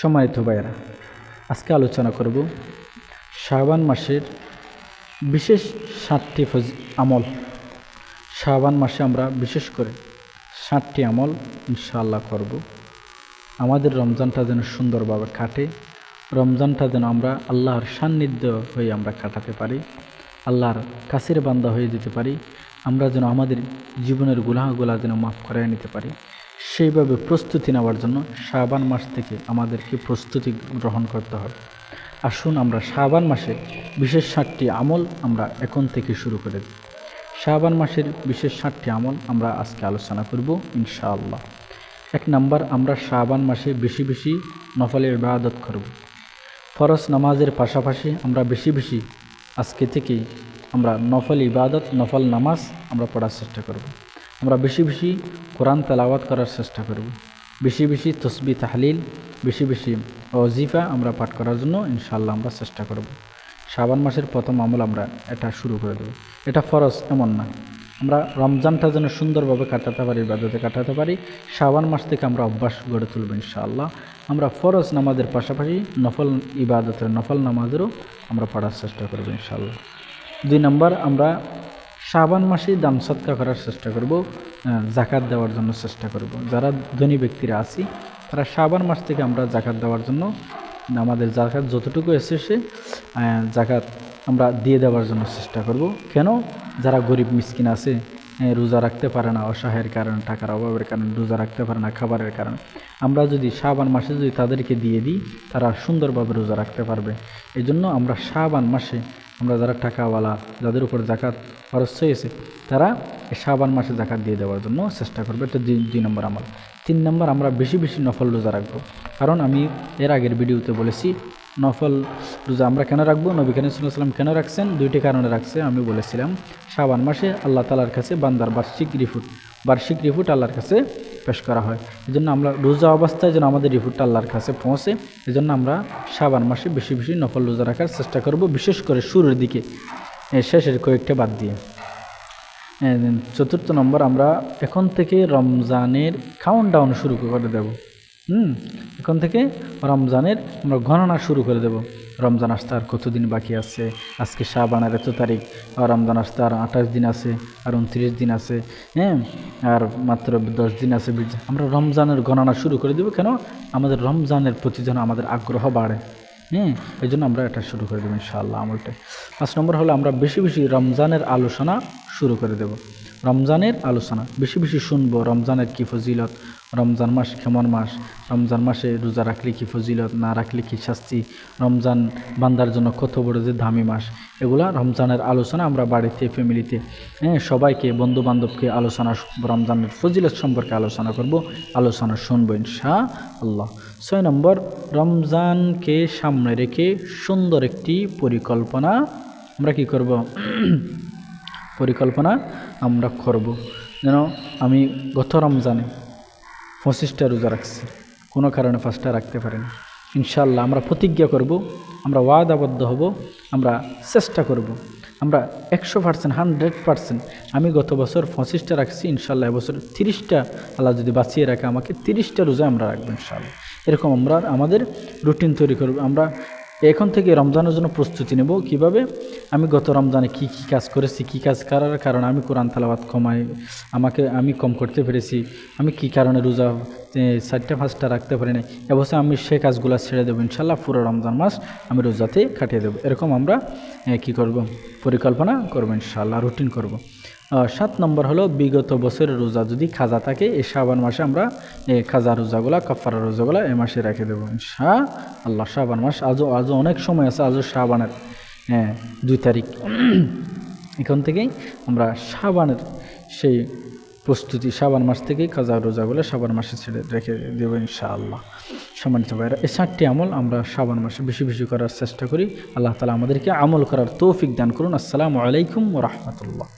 সম্মানিত ভাইয়েরা, আজকে আলোচনা করব শাবান মাসের বিশেষ সাতটি আমল। শাবান মাসে আমরা বিশেষ করে সাতটি আমল ইনশাআল্লাহ করব। আমাদের রমজানটা যেন সুন্দরভাবে কাটে, রমজানটা যেন আমরা আল্লাহর সান্নিধ্য হয়ে আমরা কাটাতে পারি, আল্লাহর কাছের বান্দা হয়ে যেতে পারি, আমরা যেন আমাদের জীবনের গুলাহগুলা যেন মাফ করাই নিতে পারি। সেইভাবে প্রস্তুতি নেওয়ার জন্য শাবান মাস থেকে আমাদেরকে প্রস্তুতি গ্রহণ করতে হবে। আসুন আমরা শাবান মাসে বিশেষ সাতটি আমল আমরা এখন থেকে শুরু করে দিই। শাবান মাসের বিশেষ সাতটি আমল আমরা আজকে আলোচনা করব ইনশাআল্লাহ। এক নাম্বার, আমরা শাবান মাসে বেশি বেশি নফলের ইবাদত করব। ফরজ নামাজের পাশাপাশি আমরা বেশি বেশি আজকে থেকেই আমরা নফল ইবাদত, নফল নামাজ আমরা পড়ার চেষ্টা করব। আমরা বেশি বেশি কোরআন তেলাওয়াত করার চেষ্টা করব। বেশি বেশি তসবি, তাহলিল, বেশি বেশি অজিফা আমরা পাঠ করার জন্য ইনশাল্লাহ আমরা চেষ্টা করব। শাবান মাসের প্রথম আমল আমরা এটা শুরু করে দেবো। এটা ফরজ, এমন না। আমরা রমজানটা যেন সুন্দরভাবে কাটাতে পারি, ইবাদতে কাটাতে পারি, শাবান মাস থেকে আমরা অভ্যাস গড়ে তুলব ইনশাআল্লাহ। আমরা ফরজ নামাজের পাশাপাশি নফল ইবাদতের, নফল নামাজেরও আমরা পড়ার চেষ্টা করব ইনশাআল্লাহ। দুই নম্বর, আমরা শাবান মাসে দান সৎকা করার চেষ্টা করব জাকাত দেওয়ার জন্য চেষ্টা করব। যারা ধনী ব্যক্তিরা আছি, তারা শাবান মাস থেকে আমরা জাকাত দেওয়ার জন্য, আমাদের জাকাত যতটুকু এসেছে জাকাত আমরা দিয়ে দেওয়ার জন্য চেষ্টা করব। কেন? যারা গরিব মিসকিন আছে রোজা রাখতে পারে না, অসহায়ের কারণে, টাকার অভাবের কারণে, রোজা রাখতে পারে না, খাবারের কারণে। আমরা যদি শাবান মাসে যদি তাদেরকে দিয়ে দিই, তারা সুন্দরভাবে রোজা রাখতে পারবে। এই জন্য আমরা শাবান মাসে আমরা যারা টাকাওয়ালা, যাদের উপর জাকাত খরচ হয়েছে তারা শাবান মাসে জাকাত দিয়ে দেওয়ার জন্য চেষ্টা করবে। এটা দুই নম্বর আমল। তিন নম্বর, আমরা বেশি বেশি নফল রোজা রাখব। কারণ আমি এর আগের ভিডিওতে বলেছি, নফল রোজা আমরা কেন রাখব? নবী কানিম সাল্লাম কেন রাখছেন? দুইটি কারণে রাখছে, আমি বলেছিলাম, শাবান মাসে আল্লাহ তালার কাছে বান্দার বার্ষিক রিফুট বার্ষিক রিফুট আল্লাহর কাছে পেশ করা হয়। এই জন্য আমরা রোজা অবস্থায় যেন আমাদের রিফুটটা আল্লাহর কাছে পৌঁছে এই জন্য আমরা সাবান মাসে বেশি বেশি নফল রোজা রাখার চেষ্টা করব, বিশেষ করে শুরুর দিকে। শেষের কয়েকটা বাদ দিয়ে। চতুর্থ নম্বর, আমরা এখন থেকে রমজানের কাউন্ট ডাউন শুরু করে দেব। হুম, এখন থেকে রমজানের আমরা গণনা শুরু করে দেব। রমজান আসতে আর কতদিন বাকি আছে? আজকে শাহবানের এত তারিখ, আর রমজান আসতে আর আঠাশ দিন আছে, আর উনত্রিশ দিন আছে হ্যাঁ? আর মাত্র দশ দিন আছে আমরা রমজানের গণনা শুরু করে দেবো কেন? আমাদের রমজানের প্রতি যেন আমাদের আগ্রহ বাড়ে হ্যাঁ? এই জন্য আমরা এটা শুরু করে দেবো ইনশাআল্লাহ আমলটা পাঁচ নম্বর হলো আমরা বেশি বেশি রমজানের আলোচনা শুরু করে দেব। রমজানের আলোচনা। বেশি বেশি শুনব, রমজানের কী ফজিলত? রমজান মাস কেমন মাস? রমজান মাসে রোজা রাখলে কী ফজিলত? না রাখলে কী শাস্তি? রমজান বান্দার জন্য কত বড় যে দামি মাস? এগুলা রমজানের আলোচনা আমরা বাড়িতে, ফ্যামিলিতে হ্যাঁ সবাইকে বন্ধু বান্ধবকে আলোচনা রমজানের ফজিলত সম্পর্কে আলোচনা করব, আলোচনা শুনব ইনশা আল্লাহ ছয় নম্বর, রমজানকে সামনে রেখে সুন্দর একটি পরিকল্পনা আমরা কি করব? পরিকল্পনা আমরা করব। যেন আমি গত রমজানে পঁচিশটা রোজা রাখছি। কোনো কারণে পাঁচটা রাখতে পারিনি। ইনশাল্লাহ আমরা প্রতিজ্ঞা করব, আমরা ওয়াদাবদ্ধ হব, আমরা চেষ্টা করব। আমরা একশো পার্সেন্ট হান্ড্রেড পার্সেন্ট আমি গত বছর পঁচিশটা রাখছি ইনশাল্লাহ এবছর তিরিশটা আল্লাহ যদি বাঁচিয়ে রাখে আমাকে তিরিশটা রোজা আমরা রাখব ইনশাল্লাহ এরকম আমরা আমাদের রুটিন তৈরি করব। আমরা এখন থেকে রমজানের জন্য প্রস্তুতি নেব। কীভাবে? আমি গত রমজানে কি কি কাজ করেছি, কি কাজ করার কারণে আমি কোরআন তালাবাদ কমাই, আমাকে আমি কম করতে পেরেছি, আমি কি কারণে রোজা চারটা, পাঁচটা রাখতে পারি না এবছর আমি সে কাজগুলো ছেড়ে দেবো। ইনশাল্লাহ পুরো রমজান মাস আমি রোজাতে কাটিয়ে দেবো। এরকম আমরা কি করব? পরিকল্পনা করব ইনশাল্লাহ রুটিন করব। সাত নম্বর হলো বিগত বছরের রোজা। যদি খাজা থাকে, এই শাবান মাসে আমরা এই খাজা রোজাগুলা কাফারা রোজাগুলা এই মাসে রেখে দেবো, ইনশা আল্লাহ। শাবান মাস আজও আজও অনেক সময় আছে, আজও শাবানের হ্যাঁ দুই তারিখ। এখান থেকেই আমরা শাবানের সেই প্রস্তুতি, শাবান মাস থেকেই কাজা রোজাগুলো শাবান মাসে ছেড়ে রেখে দেবো ইনশাআল্লাহ সম্মানিত ভাইরা এই চারটি আমল আমরা শাবান মাসে বেশি বেশি করার চেষ্টা করি। আল্লাহ তালা আমাদেরকে আমল করার তৌফিক দান করুন। আসসালামু আলাইকুম রহমতুল্লাহ।